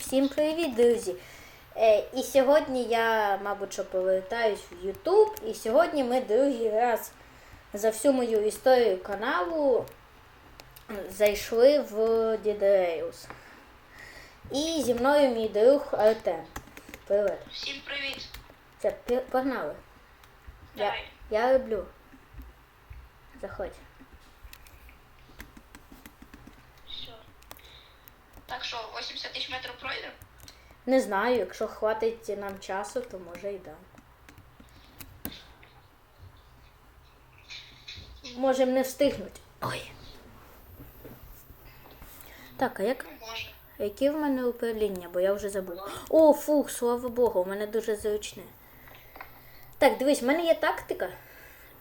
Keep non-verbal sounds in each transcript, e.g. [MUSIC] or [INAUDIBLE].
Всім привіт, друзі! Е, і сьогодні я, мабуть, що повертаюсь в YouTube. І сьогодні ми другий раз за всю мою історію каналу зайшли в Дідреус. І зі мною мій друг Артем. Привіт. Всім привіт. Все, погнали. Я, я люблю. Заходь. Все. Так що, 80 тисяч метрів пройдемо? Не знаю, якщо хватить нам часу, то може і да. Можемо не встигнути. Ой. Так, а як, може. яке в мене управління, бо я вже забув. О, фух, слава Богу, у мене дуже зручне. Так, дивись, в мене є тактика.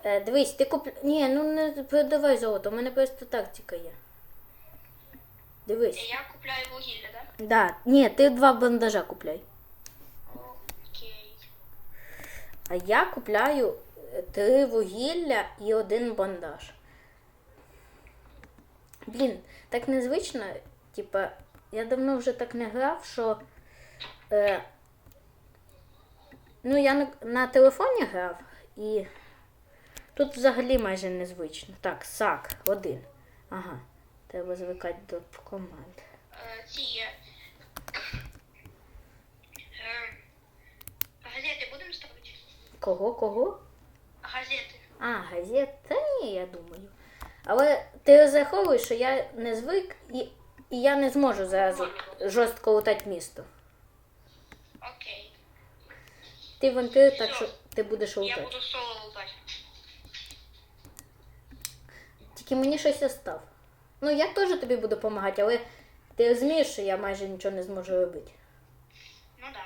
Е, дивись, ти куп... Ні, ну не продавай золото, у мене просто тактика є. Дивись. Я купляю вугілля, так? Да. Ні, ти два бандажа купляй. Окей. А я купляю е, три вугілля і один бандаж. Блін, так незвично. Типа, я давно вже так не грав, що. Е, ну, я на, на телефоні грав і тут взагалі майже незвично. Так, сак, один. Ага. Треба звикати до команд. Ці є. Е, газети будемо ставити? Кого, кого? Газети. А, газет? Та ні, я думаю. Але ти розраховуєш, що я не звик і, і я не зможу зразу жорстко лутати місто. Окей. Ти вампір, так що ти будеш Я буду соло лутати. Тільки мені щось остав. Ну, я теж тобі буду допомагати, але ти розумієш, що я майже нічого не зможу робити. Ну да.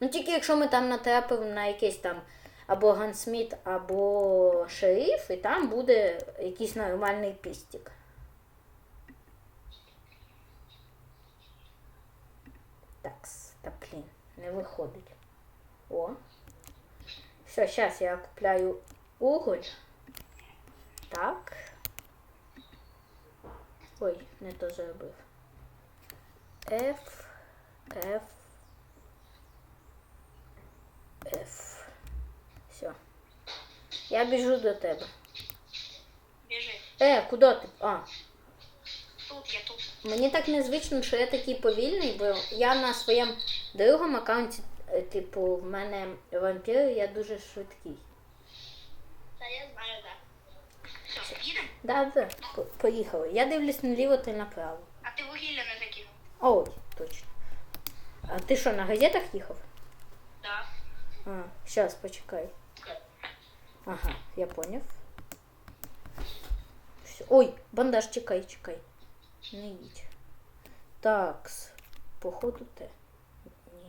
Ну тільки якщо ми там натрапимо на якийсь там або гансміт, або шериф, і там буде якийсь нормальний пістік. Такс, та блін, не виходить. О. Все, зараз я купляю уголь. Так. Ой, не то зробив. F, F, F. Все. Я біжу до тебе. Біжи. Е, куди ти? А, Тут я тут. мені так незвично, що я такий повільний, бо я на своєму другому аккаунті, е, типу, в мене вампір, я дуже швидкий. Та я знаю, так. Все. Да, да, по- поїхали. Я дивлюсь наліво та направо. А ти вугілля не закинув? Ой, точно. А ти що, на газетах їхав? Так. А, зараз почекай. Ага, я поняв. Всё. Ой, бандаж, чекай, чекай. Не їдь. Такс. Походу те.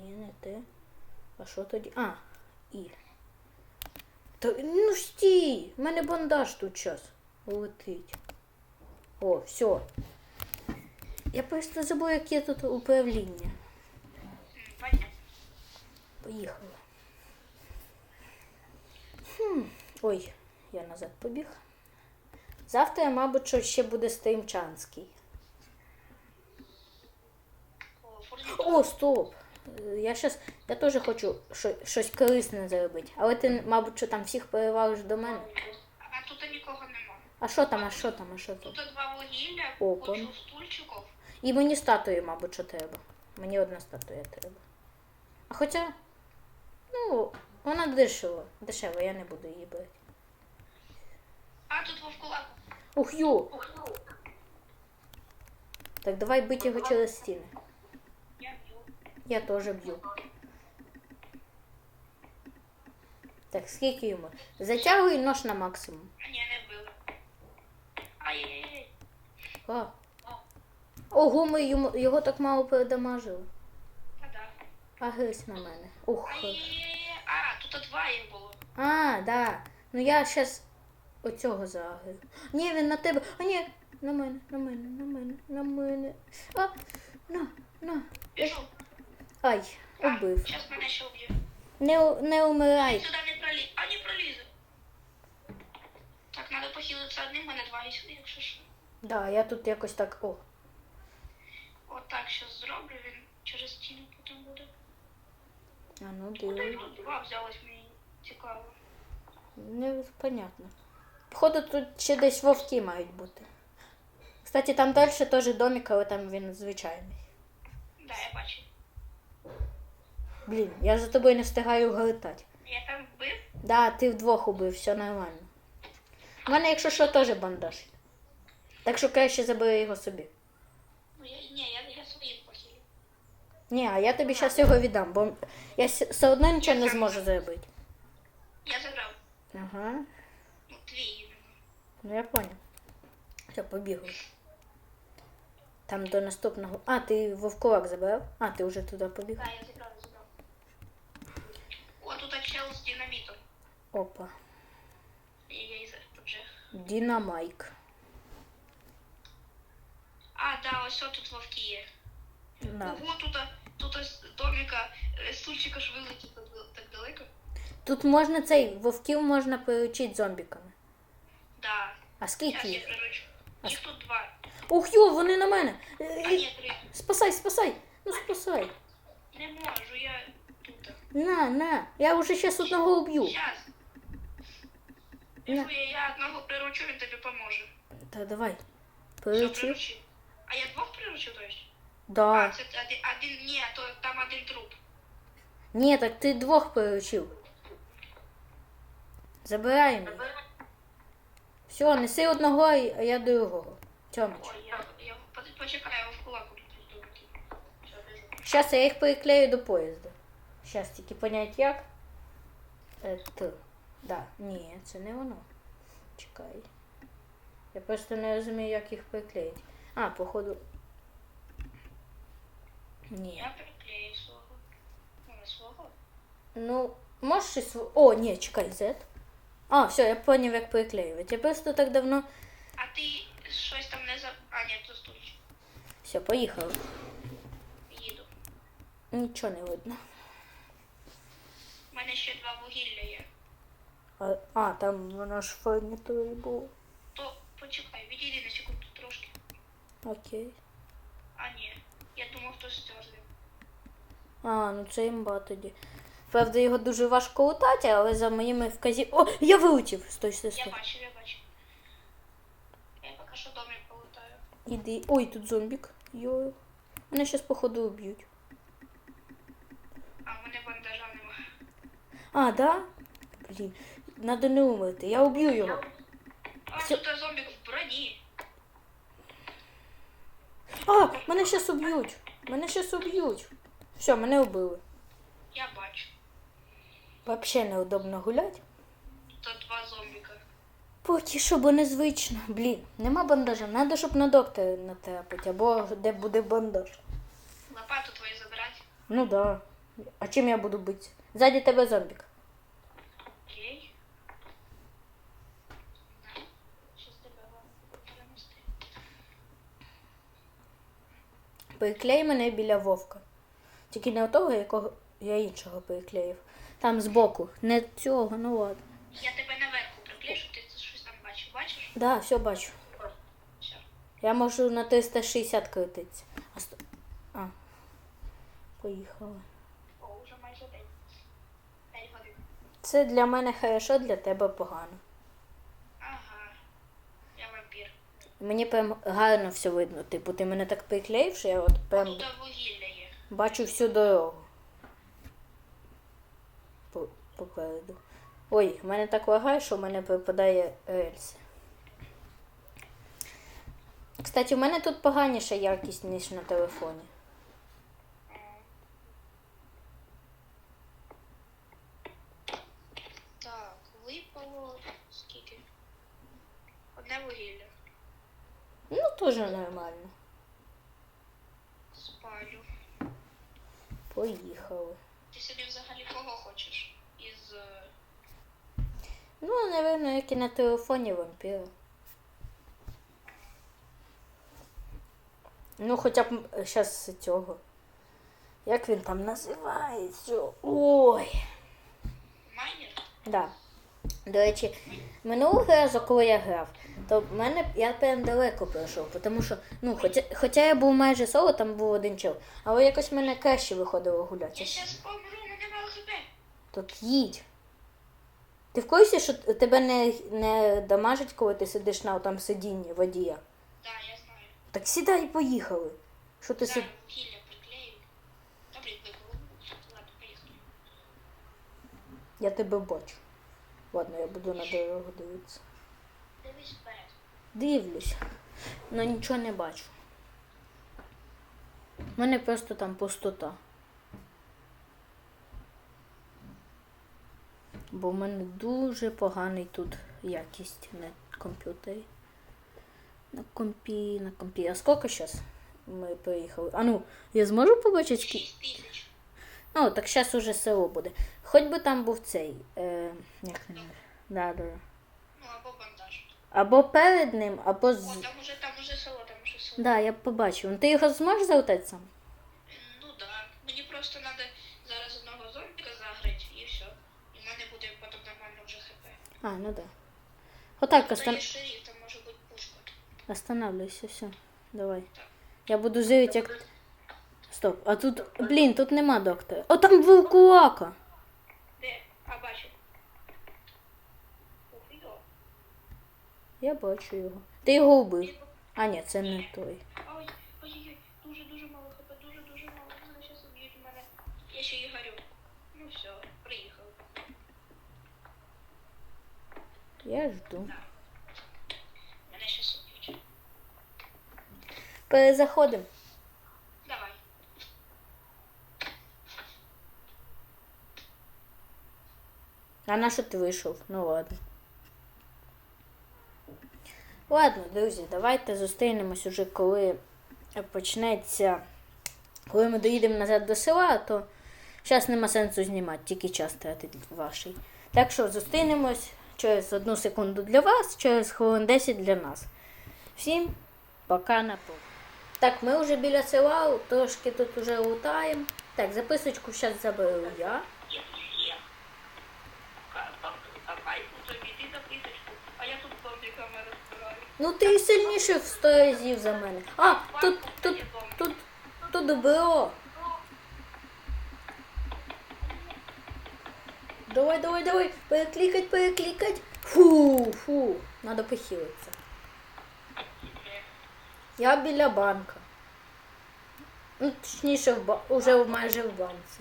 Ні, не те. А що тоді? А, і. Та, ну стій! У мене бандаж тут час летить. О, все. Я просто забув, яке тут управління. Поїхали. Хм. Ой, я назад побіг. Завтра, мабуть, що ще буде Стрімчанський. О, стоп! Я щас, я теж хочу що- щось корисне зробити. Але ти, мабуть, що там всіх перевалиш до мене. А тут нікого. А що там, а що там, а що там? Тут два вугілля, Опа. кучу стульчиків. І мені статуї, мабуть, що треба. Мені одна статуя треба. А хоча, ну, вона дешева. Дешева, я не буду її брати. А тут вовкулак. Ух, ю! Так, давай бити його через стіни. Я б'ю. Я теж б'ю. Так, скільки йому? Затягуй нож на максимум. Ні, не вбив. А. Ого, ми йому, його так мало передамажили. Да. А грись на мене. Ух. Ай-яй-яй. А, тут два їх було. А, да. Ну я щас оцього загрив. Ні, він на тебе. А ні, на мене, на мене, на мене, на мене. А, на, на. Біжу. Ай, убив. Зараз мене ще вб'є. Не, у- не умирай. Сюди не проліз. А, не пролізе. Так, треба похилитися одним, мене два і сюди, якщо що. Да, я тут якось так. О. Отак зараз зроблю, він через стіну потім буде. А ну Куди дивись. тут два взялось мені цікаво. Не понятно. Походу, тут ще десь вовки мають бути. Кстати, там далі теж домик, але там він звичайний. Да, я бачу. Блін, я за тобою не встигаю глитати. Я там вбив. Да, ти вдвох убив, все нормально. У мене, якщо що, теж бандаж. Так що краще забери його собі. Ну я ні, я, я своїм похилю. Ні, а я тобі зараз його віддам, бо я с- все одно нічого не зможу зробити. Я забрав. Ага, Ну, твій ну я понял. Все, побігли. Там до наступного. А, ти вовкулак забрав? А, ти вже туди побіг. Да, я забрав, забрав. О, тут чел з динамітом. Опа. Динамайк. А, да, ось тут вовки є. На. Ого, тут, тут е, стульчика ж вилетів так, далеко. Тут можна цей, вовків можна приручити зомбіками. Да. А Зараз скільки я їх? приручу. Їх тут два. Ух, йо, вони на мене. А Е, ні, три. Спасай, спасай. Ну спасай. Не можу, я тут. На, на. Я вже зараз одного уб'ю. Зараз. На. Я, я одного приручу, він тобі поможе. Та давай. Все, Приручив. приручив. А я двох приручу, то есть? А, Да. це один, один, ні, то там один труп. Ні, так ти двох приручив. Забирай мені. Все, неси одного, а я другого. Тьомич. Ой, я, я по- почекай, я в кулак. Зараз я їх приклею до поїзда. Зараз тільки понять як. Е, Т. Да. Ні, це не воно. Чекай. Я просто не розумію, як їх приклеїти. А, походу. Ні. Я приклею свого. Ну, не свого. Ну, можеш і св... О, ні, чекай, Z. А, все, я поняв, як приклеювати. Я просто так давно. А ти щось там не за... А, ні, тут стульчик. Все, поїхали. Їду. Нічого не видно. У мене ще два вугілля є. А, а там воно ж фурнітурі було. То почекай, відійди на секунду трошки. Окей. А, ні. Я думав, хтось стерли. А, ну це імба тоді. Правда, його дуже важко лутати, але за моїми вказів. О, я вилетів! Стой, стой, Я стой. бачив, я бачив. Я поки що домик полутаю. Іди. Ой, тут зомбік. Йо. Мене щас, походу, уб'ють. А в мене бандажа нема. А, да? Блін, надо не умерти. Я уб'ю його. А, Всё. тут зомбик в броні. А, мене щас уб'ють. Мене щас уб'ють. Все, мене убили. Я бачу. Вообще неудобно гуляти. Тут два зомбіка. Поки що, бо незвично. Блін, нема бандажа. Надо, щоб на доктора натрапити, або де буде бандаж. Лопату твою забирати. Ну да. А чим я буду бити? Ззаді тебе зомбік. Окей. Щас тебе главное перенести. Приклей мене біля вовка. Тільки не того, якого я іншого приклеїв. Там збоку. Не цього, ну ладно. Я тебе наверху приклею, щоб ти щось там бачив. Бачиш? Да, все бачу. Все. Я можу на 360 крутитися. А, сто- а. Поїхали. О, вже майже день. П'ять годин. Це для мене хорошо, для тебе погано. Ага. Я вампір. Мені прям гарно все видно. Типу, ти мене так приклеїв, що я от прям Тут вугілля є. бачу всю дорогу. По- Попереду. Ой, в мене так лагає, що в мене припадає рельси. Кстати, у мене тут поганіша якість, ніж на телефоні. Так, випало скільки? Одне вугілля. Ну, теж нормально. Спалю. Поїхали. Ти собі взагалі кого хочеш? Із. е, Ну, напевно, як і на телефоні вампіра. Ну, хоча б зараз цього. Як він там називається? Ой. Майнер? Да. До речі, минулого разу, коли я грав, то в мене я прям далеко пройшов, тому що, ну, хоча, хоча я був майже соло, там був один чел, але якось в мене краще виходило гуляти. Я зараз помру, мене мало хп. Так їдь. Ти в курсі, що тебе не, не дамажить, коли ти сидиш на там сидінні водія? Да, я знаю. Так сідай і поїхали. Що ти Да, сид... Я тебе бачу. Ладно, я буду на дорогу дивитися. Дивись. Дивлюсь, але нічого не бачу. У мене просто там пустота. Бо в мене дуже поганий тут якість на комп'ютері. На компі, на компі. А скільки зараз ми приїхали? А ну, я зможу побачити скільки? 6 тисяч. О, так зараз уже село буде. Хоч би там був цей. Е, як він? Да, да. Ну, або бандаж. Або перед ним, або з. О, там уже, там уже село, там уже село. Да, я побачив. Ти його зможеш залутати сам? Ну да. Мені просто треба зараз одного зомбіка загрити і все. І в мене буде потім нормально вже хп. А, ну да. Отак Та остан... є там може бути пушка. останавливайся, все. Давай. Я буду жити як. Стоп, а тут. Блін, тут нема доктора. О, там вулкулака. Де? А, бачу. Ух, йо. Я бачу його. Ти його вбив. А, ні, це не той. Ой, ой-ой, дуже дуже мало хп, дуже дуже мало. Мене зараз уб'ють мене. Я ще і горю. Ну все, приїхали. Я жду. Мене зараз уб'ють. Перезаходимо. Давай. А на що ти вийшов? Ну ладно. Ладно, друзі, давайте зустрінемось уже, коли почнеться. Коли ми доїдемо назад до села, то зараз нема сенсу знімати, тільки час тратить ваший. Так що зустрінемось через одну секунду для вас, через хвилин 10 для нас. Всім пока на пол. Так, ми вже біля села, трошки тут вже лутаємо. Так, записочку зараз заберу я. Я тут є. Давай, тобі ти записочку, а я тут зомбіками розбираю. Ну ти сильніше в 100 разів за мене. А, тут, тут, тут, тут добро. Давай, давай, давай, перекликать, перекликать. Фу, фу, надо похилитися. Я біля банка. Ну, точніше, в ба... уже майже в банці.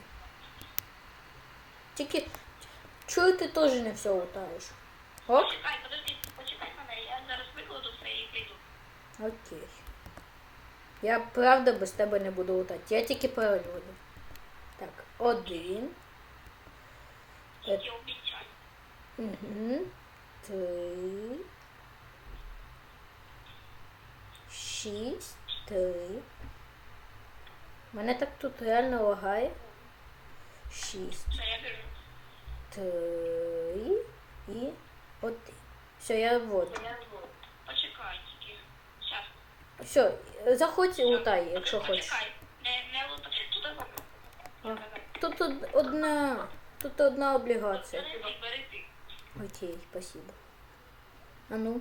Тільки чую, ти теж не все лутаєш. Ок? Почекай, подожди, почекай мене, я зараз викладу все і прийду. Окей. Я правда без тебе не буду лутати. Я тільки переводу. Так, один. Я обіцяю. Угу. Три. Шість. Три. Мене так тут реально лагає. Шість. Все, я. Три. І один. Все, я вводжу. Щас. Все, заходь і лутай, якщо хочеш. А, Тут од- одна. Тут одна облігація. Окей, спасибо. А ну.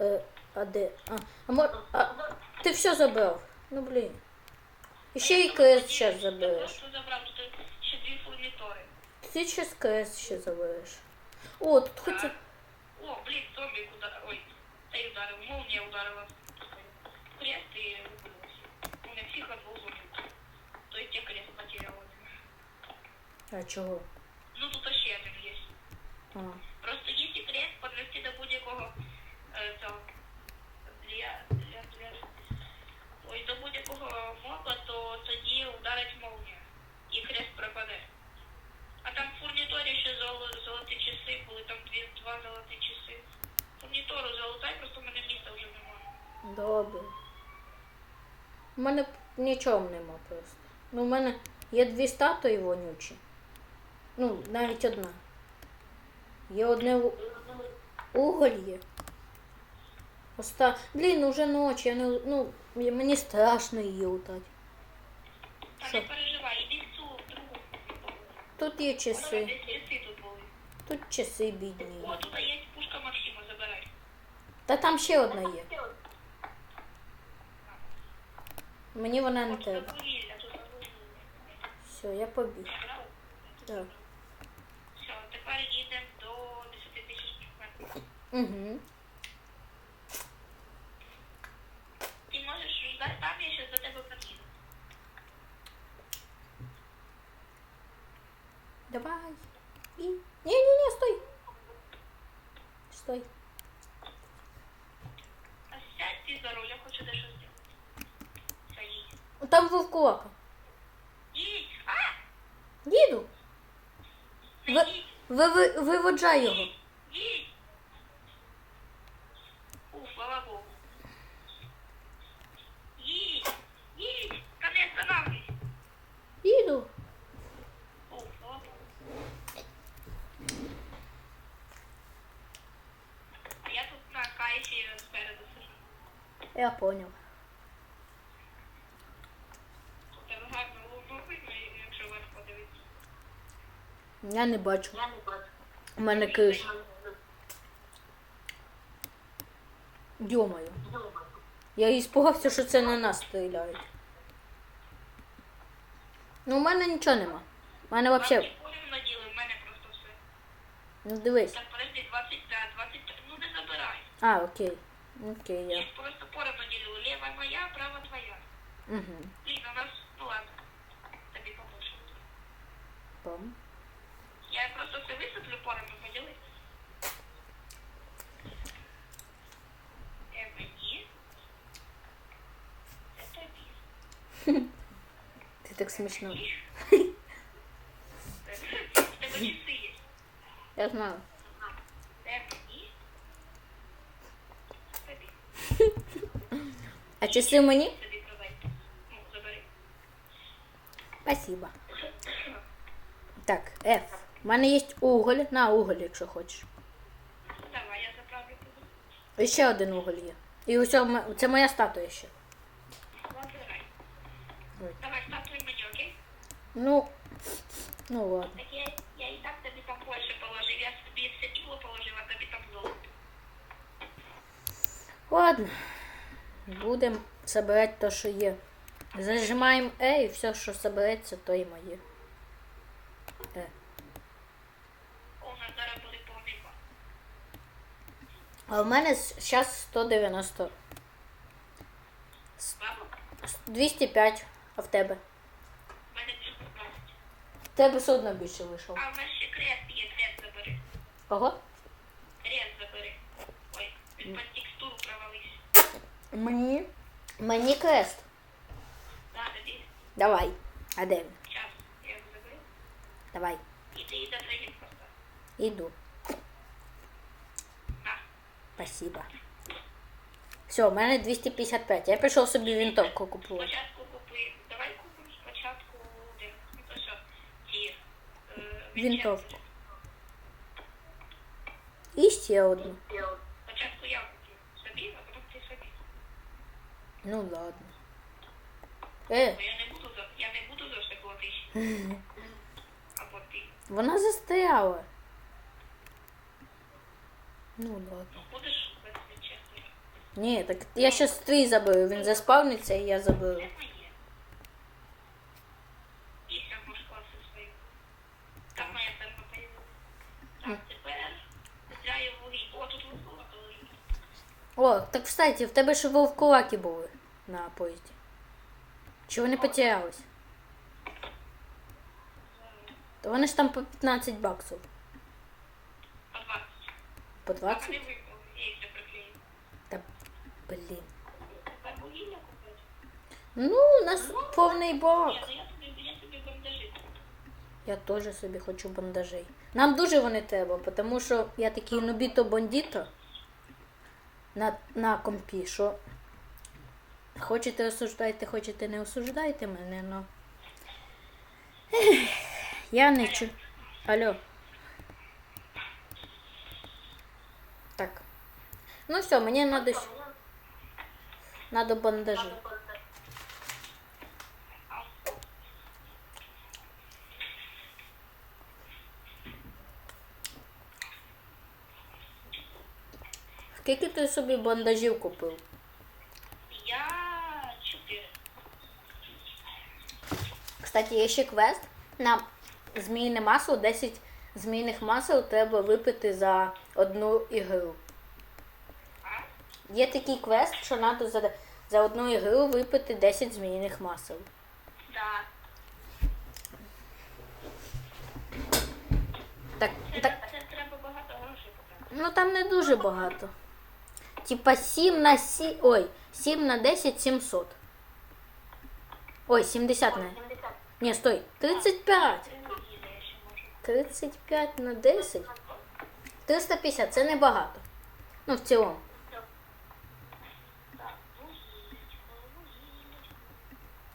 Е, а де? А, а, мо... а ти все забрав? Ну блін. І ще й крест зараз забереш. Просто забрав тут ще дві фурнітори. Ти ще з крест ще забереш. О, тут хоч. і- О, блін, зомбік ударив. Ой, цей ударив, молнія ударила. Крест и. У меня психо двух. То есть я крест потерял. А чего? Ну тут вообще один есть. А. Просто якщо крест підвести до будь-якого е, цього для, для, для, ой, до будь-якого моба, то тоді ударить молнія. І крест пропаде. А там в фурніторі ще золо, золоті часи були, там дві, два золоті часи. Фурнітору залутай, просто в мене місця вже немає. Добре. У мене п- нічого нема просто. Ну, у мене є дві статуї вонючі. Ну, навіть одна. Є одне уголь є. Оста... Блін, уже ночі, я не... ну, мені страшно її лутати. Та Що? не переживай, іди в цю другу. Тут є часи. Тут часи бідні. О, тут є пушка Максима, забирай. Та там ще одна є. Мені вона не треба. Все, я побіг. Так. Все, тепер їдемо до 10 тисяч. Угу. Ти можеш ждати там, я ще до тебе під'їду. Давай. І... Ні, ні, ні, стой. Стой. А сядь ти за руль, я хочу дещо зробити. Все, їдь. Там вовкулака. Їдь! А! Їду. Не Ви, їдь! ви, ви, виводжай його. Їдь! Їдь! У, слава Богу. Їдь! Їдь! Та не останавливайся! Їду. У, слава Богу. А я тут на кайфі спереду сижу. Я поняв. У тебе гарно луну видно, якщо вверх подивитися. Я не бачу. У мене киш. Йомаю. Я іспугався, що це на нас стріляють. Ну, у мене нічого нема. У мене взагалі. Ну дивись. Так, подожди, 25, 25, ну не забирай. А, окей. Окей, я. Я просто поровну ділю. Лева моя, права твоя. Угу. Блін, у нас, ну ладно. Тобі поможу. Пам. Я просто все висиплю поровну поділи. Е, мені. Це Ти так часи. Я знаю. А часи мені? Спасибо. Так, F. У мене є уголь. На уголь, якщо хочеш. Давай, я заправлю тебе. І ще один уголь є. І ось це моя статуя ще. Ой. Давай, статуй мені, окей? Ну, ну ладно. Так я, я і так тобі там положив. Я собі все тіло положив, а тобі там золото. Ладно. Будемо збирати те, що є. Зажимаємо E і все, що збереться, то і моє. Е. О, у нас зараз буде повний бак. А в мене зараз 190. Бабу, 205, а в тебе? в мене 220. В тебе все одно більше вийшов. А в нас ще крест є, крест забери. Кого? Крест забери. Ой, під текстуру провалився. Мені. Мені крест. Да, тобі. Давай. А де він? Час. Я його заберу. Давай. І ти і до просто. Іду. На. Спасибо. Все, у мене 255. Я пішов собі винтовку купувати. Спочатку Винтовку. І ще одну. Спочатку я куплю собі, а потім ти собі. Ну ладно. Е, Бо я не буду за я не буду за все платити. [LAUGHS] Або ти. вона застряла. Ну ладно. Будеш без чесно. Ні, так я щас три заберу. Він заспавниться і я заберу. О, так кстати, в тебе ще вовкулаки були на поїзді. Чи вони потерялись? То вони ж там по 15 баксів. По 20. По 20? вони випали. Я їх все приклею. Та блін. Ну, у нас повний Ні, бак. ну я теж собі хочу бандажей. Нам дуже вони треба, тому що я такий нубіто бандіто на, на компі, що хочете осуждайте, хочете не осуждайте мене, но. Ех, я не чу. Алло. Так. Ну все, мені надо, надо бандажі. Скільки ти собі бандажів купив? Я чотири. Кстати, є ще квест на зміїне масло. 10 змійних масел треба випити за одну ігру. Є такий квест, що треба за, за одну ігру випити 10 зміїних масел. Да. Так, Це, так, це треба багато грошей потратити. ну там не дуже багато. Типа 7 на 7. Ой, 7 на 10 700. Ой, 70 на. Ні, стой. 35. Три неділі я ще можу. 35 на 10. 350 це небагато. Ну, в цілому.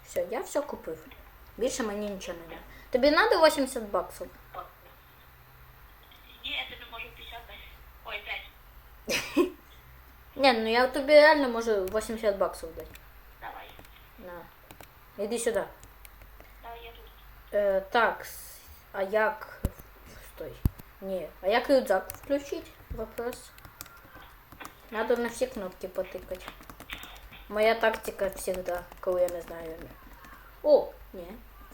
Все, я все купив. Більше мені нічого не треба. Тобі треба 80 баксів? Ні, я тобі можу 50 дати. Ой, 5. [LAUGHS] Ні, ну я тобі реально можу 80 баксів дати. Давай. На. Іди сюди. Давай я тут. Е, так, с- а як. Стой. Ні. А як рюкзак включить? Вопрос. Надо на всі кнопки потикати. Моя тактика завжди, коли я не знаю. О, ні,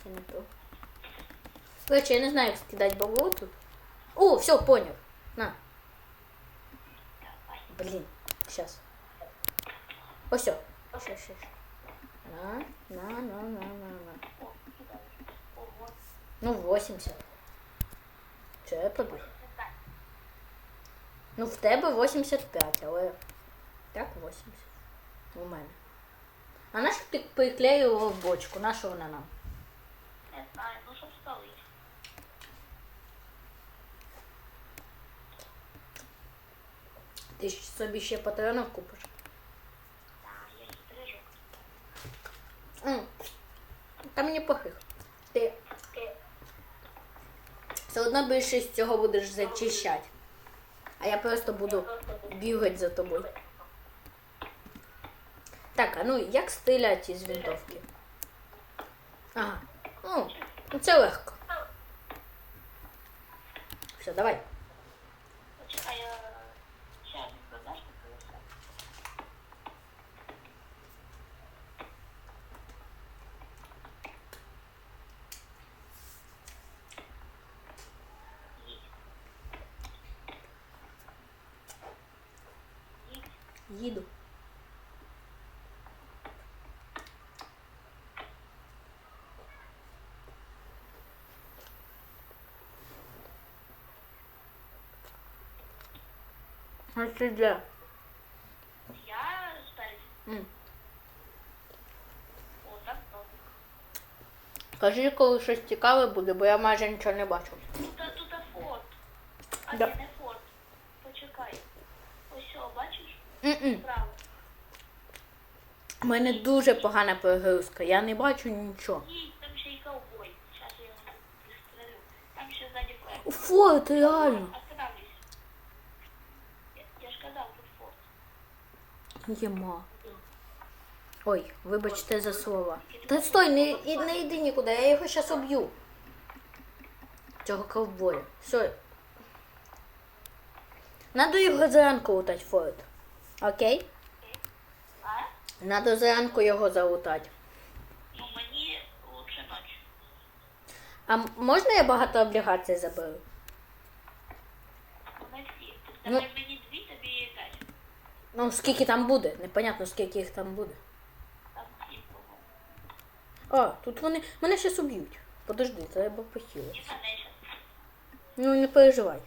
це не то. Короче, я не знаю, як скидати бабло тут. О, все, понял. На. Давай. Блин, сейчас. О, все. Все, все. На, на, на, на, на, на. Ну, 80. Все, я. Так. Ну, в тебе 85, але так 80. У мене. А на що ти приклеював в бочку? На що вона нам? Не знаю, Ти ж собі ще патронів купиш? Та мені похих. Ти все одно більшість цього будеш зачищати. А я просто буду бігати за тобою. Так, а ну як стріляти із винтовки? Ага. Ну, це легко. Все, давай. Я... Ще один продаж покажу. Їдь. Їдь. Їду. А це де? Я добре. Кажи, коли щось цікаве буде, бо я майже нічого не бачу. Тут, тут форт. А Да. ні, не форт. Почекай. Ось що, М-м. У мене дуже погана перегрузка, я не бачу нічого. Ні, там ще й ковбой. Зараз я його пристрелю. Там ще ззаді форт. У Форт, реально. Останавливайся. Я, я ж казав, тут форт. Єма. Ой, вибачте за слова. Та стой, не, і- не йди нікуди, я його зараз об'ю. Цього ковбоя. Все. Надо його зранку лутати, Форд. Окей? А? Надо зранку його залутати. Ну, мені лучше ночі. А м- можна я багато облігацій заберу? Ну. Ну. Мені дві, тобі п'ять. Ну, скільки там буде? Непонятно, скільки їх там буде. Там сім, по-моєму. А, тут вони. Мене щас уб'ють. Подожди, треба похилити. І мене ще. Ну не переживай.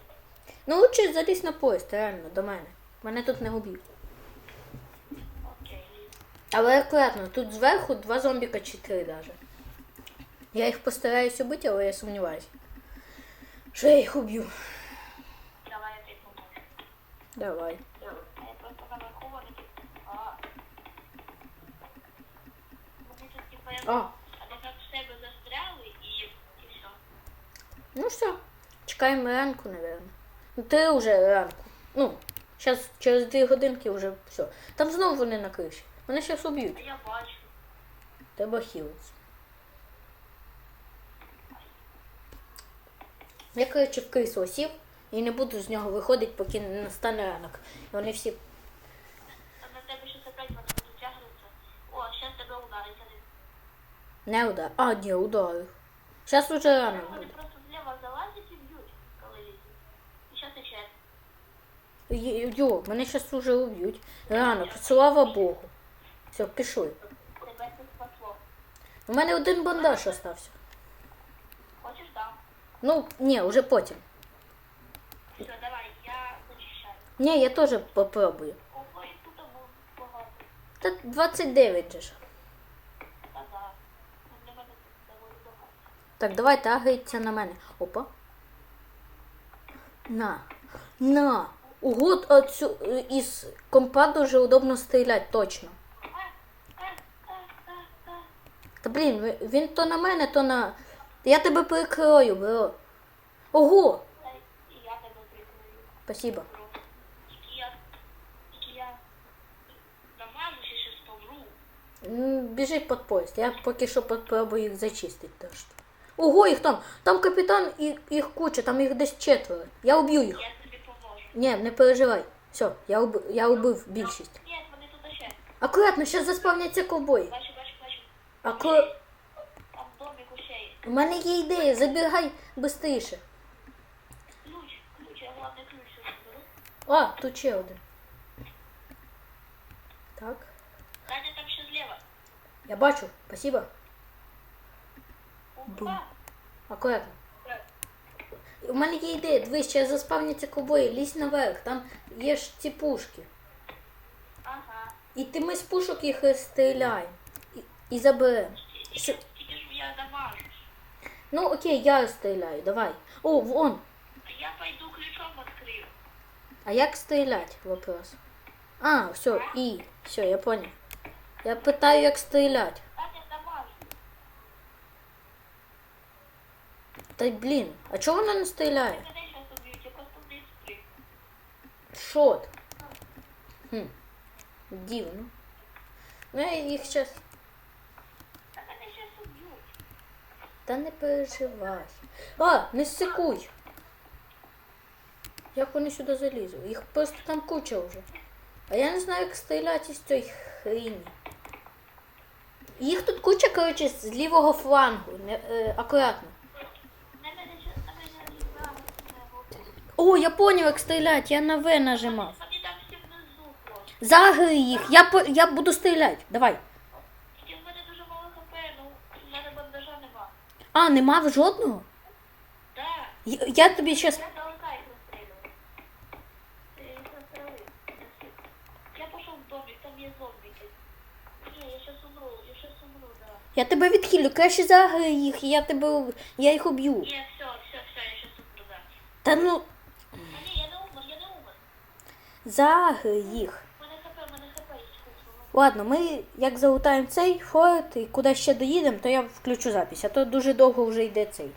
Ну лучше залізь на поїзд, реально, до мене. Мене тут не уб'ють. Але акуратно, тут зверху два зомбіка чи три даже. Я їх постараюсь убити, але я сумніваюся. Що я їх уб'ю. Давай я поможу. Давай. А ну все. Чекаємо ранку, напевно. Ну, ти вже ранку. Ну, зараз через дві годинки вже все. Там знову вони на криші. Вони зараз уб'ють. Я бачу. Тебе хілитися. Я, коротше, в крісло сів і не буду з нього виходити, поки не настане ранок. І вони всі. На тебе щось опять воно затягнеться. О, зараз тебе ударить. Не удар. А, ні, ударю. Зараз уже ранок буде. Просто зліва залазять і б'ють, коли лізуть. І зараз і чек. Йо, мене зараз уже уб'ють. Рано, слава Богу. Все, пішли. Тебе це спасло. У мене один бандаж остався. Хочеш дам? Ну, ні, уже потім. Все, давай, я зачищаю. Ні, я теж попробую. Ого, і тут був багато. Та 29 же ж. Та да. Ну, Для мене тут доволі багато. Так, давай тагайте на мене. Опа. На. На. Цю, е, із компа дуже удобно стріляти, точно. А, а, а, а, а. Та блін, він то на мене, то на. Я тебе прикрою, бро. Ого! Я тебе прикрию. Спасибо. Тільки я, тільки я намажусь і ще помру. Біжи під поїзд. Я поки що попробую їх зачистити теж. Ого, їх там. Там капітан і їх куча, там їх десь четверо. Я уб'ю їх. Я тобі поможу. Ні, не переживай. Все, я, уб... я убив більшість. Ні, вони тут ще. Акуратно, зараз заспавняться ковбої. Бачу. Аку... Там домик ще є. У мене є ідея, забігай швидше. Ключ, ключ, я головне ключ ще заберу. А, тут ще один. Так. Даня там ще зліва. Я бачу, спасибо. Опа. Акуратно. У мене є ідея, дивись, зараз заспавняться ковбої, лізь наверх, там є ж ці пушки. Ага. І ти ми з пушок їх стріляємо. І, і заберемо. Що? Тільки, тільки ж я намажусь. Ну окей, я стріляю, давай. О, вон. А я пойду ключом відкрию. А як стріляти? Вопрос. А, все, і. Все, я понял. Я питаю, як стріляти. Даня намажу. Та блін, а чого вона не стріляє? Мене зараз уб'ють, я просто вниз спригну. Шот. Хм. Дивно. Ну я їх зараз. Та мене зараз уб'ють. Та не переживай. А, не секуй. Як вони сюди залізли? Їх просто там куча вже. А я не знаю, як стріляти з цієї хрені. Їх тут куча, коротше, з лівого флангу. Не, е, акуратно. О, я поняв, як стріляти, я на В нажимав. Загри їх, я, я буду стріляти. Давай. Тільки в мене дуже мало хп, ну в мене бандажа А, нема жодного? Да. Я, я тобі зараз. Я. Ти їх розстрілив. Я пішов в домик, там є зомбіки. Ні, я щас умру, я щас умру, да. Я тебе відхилю, краще загри їх, я тебе. Я їх уб'ю. Ні, все, все, все, я щас умру, да. Та ну, А ні, я не умер, я не умер. загри їх. У мене хп, у мене хп є скупно. Ладно, ми як залутаємо цей форт і куди ще доїдемо, то я включу запись, а то дуже довго вже йде цей.